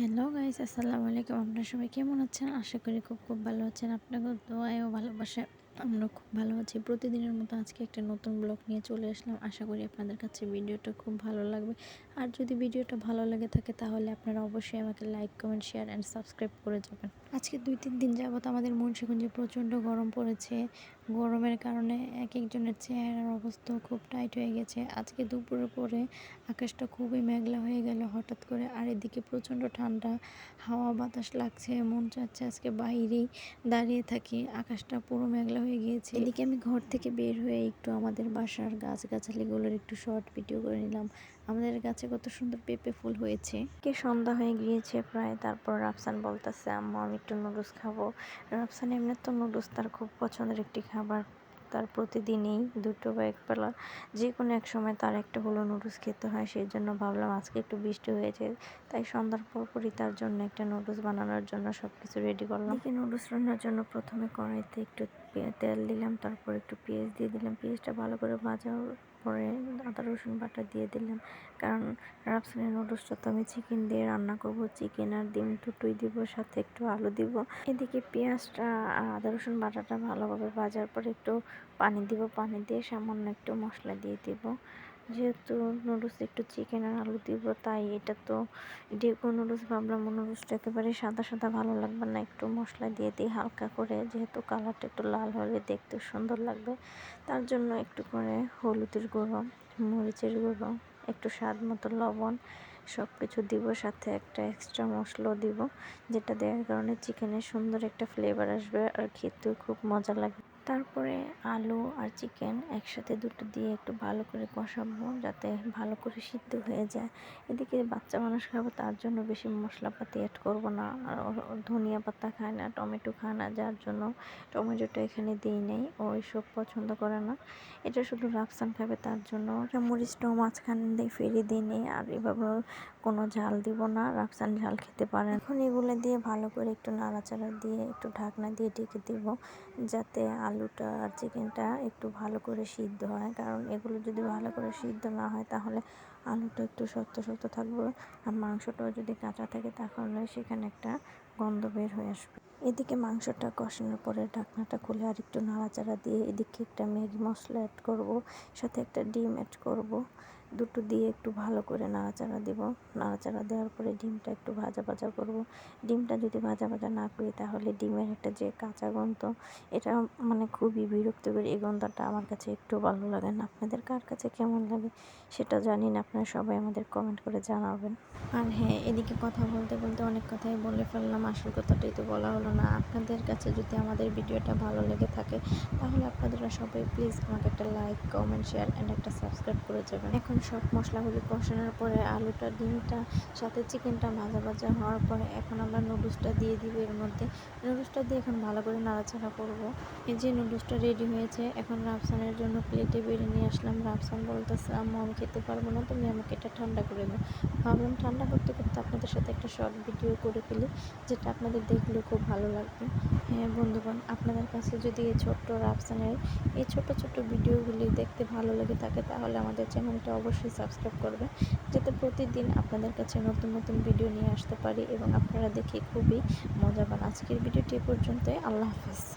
Hello guys, আসসালামু আলাইকুম। আপনারা সবাই কেমন আছেন? আশা করি খুব খুব ভালো আছেন। আপনাদের দোয়ায় ও ভালোবাসা আমরা খুব ভালো আছি। প্রতিদিনের মতো আজকে একটা নতুন ব্লগ নিয়ে চলে আসলাম। আশা করি আপনাদের কাছে ভিডিওটা খুব ভালো লাগবে। আর যদি ভিডিওটা ভালো লাগে থাকে তাহলে আপনারা অবশ্যই আমাকে like, comment, share, and subscribe করে যাবেন। আজকে দুই তিন দিন যাবত আমাদের মুন্সিগঞ্জে প্রচণ্ড গরম পড়েছে। গরমের কারণে এক একজনের চেহারার অবস্থা খুব টাইট হয়ে গেছে। আজকে দুপুরের পরে আকাশটা খুবই মেঘলা হয়ে গেল, হঠাৎ করে আর এদিকে প্রচণ্ড ঠান্ডা, হাওয়া, বাতাস লাগছে, মন চাচ্ছে আজকে বাইরেই দাঁড়িয়ে থাকি। আকাশটা পুরো মেঘলা হয়ে গিয়েছে। এদিকে আমি ঘর থেকে বের হয়ে একটু আমাদের বাসার গাছগাছালিগুলোর একটু শর্ট ভিডিও করে নিলাম। আমাদের গাছে কত সুন্দর পেঁপে ফুল হয়েছে। কে সন্ধ্যা হয়ে গিয়েছে প্রায় তারপর রাফসান বলতেছে আম্মু আমি একটু নুডলস খাব। রাফসান এমনি তো নুডলস তার খুব পছন্দের একটি খাবার তার প্রতিদিনই দুটো বা এক বেলা যে কোনো এক সময় তার একটা হলো নুডলস খেতে হয় সেই জন্য ভাবলাম আজকে একটু বৃষ্টি হয়েছে তাই সন্ধ্যার পরপরই তার জন্য একটা নুডলস বানানোর জন্য সব কিছু রেডি করলাম। নুডলস রান্নার জন্য প্রথমে কড়াইতে একটু তেল দিলাম তারপর একটু পেঁয়াজ দিয়ে দিলাম পেঁয়াজটা ভালো করে ভাজা পরে আদা, রসুন বাটা দিয়ে দিলাম। কারণ রাফসানের নুডলসটা তো আমি চিকেন দিয়ে রান্না করব। চিকেন আর ডিম দুটোই দিব, সাথে একটু আলু দিব। এদিকে পেঁয়াজটা আদা, রসুন বাটাটা ভালোভাবে ভাজার পর একটু পানি দিব। পানি দিয়ে সামান্য একটু মশলা দিয়ে দিব। যেহেতু নুডলস একটু চিকেন আর আলু দিব, তাই এটা তো ডেকো নুডলস ভাবলাম নুডলসটা একেবারে সাদা সাদা ভালো লাগবে না, একটু মশলা দিয়ে দিই হালকা করে, যেহেতু কালারটা একটু লাল হলে দেখতে সুন্দর লাগবে। তার জন্য একটু করে হলুদের গুঁড়ো, মরিচের গুঁড়ো, একটু স্বাদ মতো লবণ সব কিছু দিব, সাথে একটা এক্সট্রা মশলাও দিব, যেটা দেওয়ার কারণে চিকেনের সুন্দর একটা ফ্লেভার আসবে আর খেতেও খুব মজা লাগবে। তারপরে আলু আর চিকেন একসাথে দুটো দিয়ে একটু ভালো করে কষাবো যাতে ভালো করে সিদ্ধ হয়ে যায়। এদিকে বাচ্চা মানুষ খাব, তার জন্য বেশি মশলাপাতি অ্যাড করব না। আর ধনিয়া পাতা খায় না, টমেটো খায় না, যার জন্য টমেটোটা এখানে দিই নেই, ও এসব পছন্দ করে না। এটা শুধু রাফসান খাবে তার জন্য। মরিচটাও মাঝখান দিয়ে ফেলে দিই নেই, আর এভাবে কোনো ঝাল দিব না, রাফসান ঝাল খেতে পারে এখন এগুলো দিয়ে ভালো করে একটু নাড়াচাড়া দিয়ে একটু ঢাকনা দিয়ে ঢেকে দিব, যাতে আলুটা আর চিকেনটা একটু ভালো করে সিদ্ধ হয়। কারণ এগুলো যদি ভালো করে সিদ্ধ না হয়, তাহলে আলুটা একটু শক্ত শক্ত থাকবে। আর মাংসটাও যদি কাঁচা থাকে, তাহলে সেখানে একটা গন্ধ বের হয়ে আসবে। এদিকে মাংসটা কষানোর পরে ঢাকনাটা খুলে আর একটু নাড়াচাড়া দিয়ে এদিকে একটা ম্যাগি মশলা অ্যাড করব, সাথে একটা ডিম অ্যাড করব। দুটো দিয়ে একটু ভালো করে নাড়াচাড়া দেব। নাড়াচাড়া দেওয়ার পরে ডিমটা একটু ভাজা ভাজা করব। ডিমটা যদি ভাজা ভাজা না করি তাহলে ডিমের একটা যে কাঁচা গন্ধ, এটা মানে খুবই বিরক্তিকর। এই গন্ধটা আমার কাছে একটু ভালো লাগে না। আপনাদের কার কাছে কেমন লাগে সেটা জানি না, আপনারা সবাই আমাদের কমেন্ট করে জানাবেন। আর হ্যাঁ এদিকে কথা বলতে বলতে অনেক কথাই বলে ফেললাম। আসল কথাটাই তো বলা হলো না। আপনাদের কাছে যদি আমাদের ভিডিওটা ভালো লেগে থাকে, তাহলে আপনারা সবাই প্লিজ আমাকে একটা লাইক কমেন্ট শেয়ার অ্যান্ড একটা সাবস্ক্রাইব করে যাবেন। এখন সব মশলাগুলি কষানোর পরে আলুটা, ডিমটা, সাথে চিকেনটা ভাজা ভাজা হওয়ার পরে এখন আমরা নুডলসটা দিয়ে দিব এর মধ্যে। নুডলসটা দিয়ে এখন ভালো করে নাড়াচাড়া করব। এই যে নুডলসটা রেডি হয়েছে, এখন রাফসানের জন্য প্লেটে বেড়ে নিয়ে আসলাম। রাফসান বলতেছে, আম্মু, আমি খেতে পারব না, তুমি আমাকে এটা ঠান্ডা করে দাও। ভাবলাম, ঠান্ডা করতে করতে আপনাদের সাথে একটা শর্ট ভিডিও করে ফেলি যেটা আপনাদের দেখলে খুব ভালো লাগবে। হ্যাঁ বন্ধুগণ, আপনাদের কাছে যদি এই ছোট্ট রাফসানের এই ছোট ছোট ভিডিওগুলি দেখতে ভালো লেগে থাকে, তাহলে আমাদের চ্যানেলটা অবশ্যই সাবস্ক্রাইব করবেন। যাতে প্রতিদিন আপনাদের কাছে নতুন নতুন ভিডিও নিয়ে আসতে পারি এবং আপনারা দেখে খুবই মজা পান। আজকের ভিডিওটি পর্যন্তই। আল্লাহ হাফিজ।